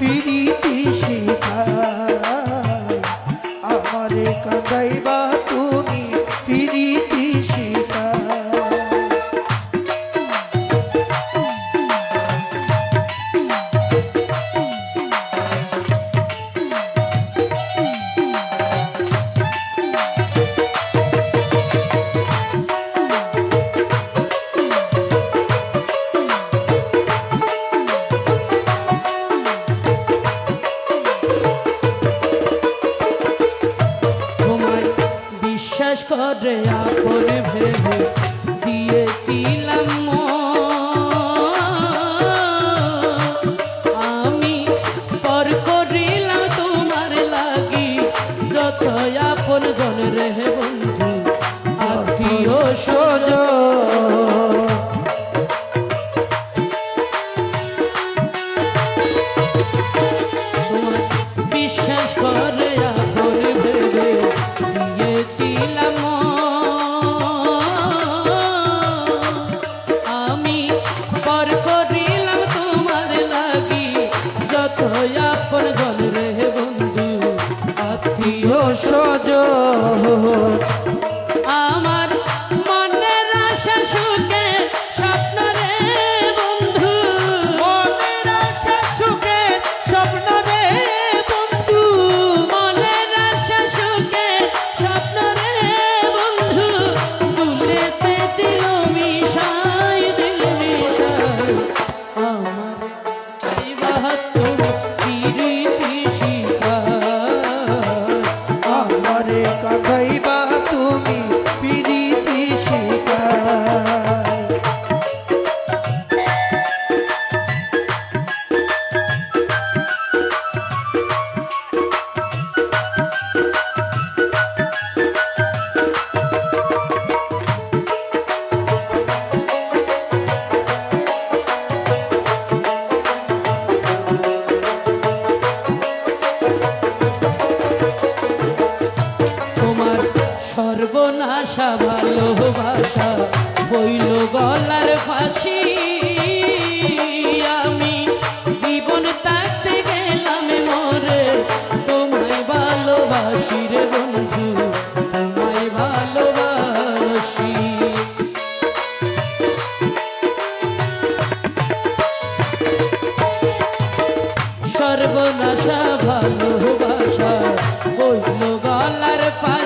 雨滴。বিশ্বাস করে আপন ভেবে দিয়েছিলাম আমি পর করিলাম তোমার লাগি যত আপন জন রে বন্ধু, আত্মীয় সোজ বিশ্বাস করে ভালোবাসা বইল গলার ফাঁসি। আমি জীবন থাকতে গেলাম মরে, তোমায় ভালোবাসি রে বন্ধু, তোমায় ভালোবাসি। সর্বনাশা ভালোবাসা, বইল গলার ফাঁসি।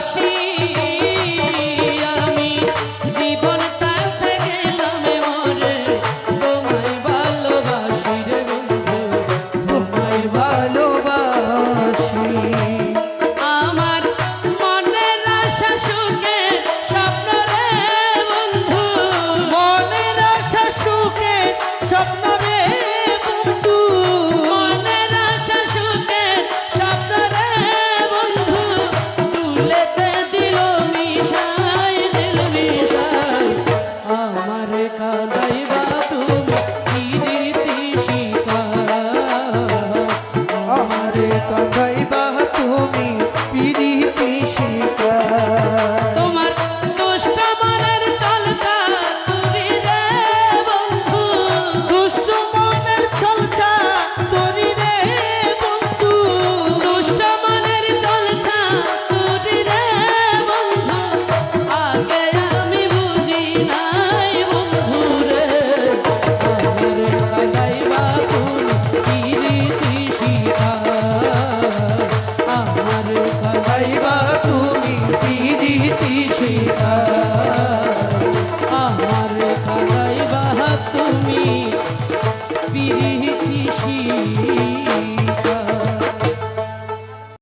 দেখা নাই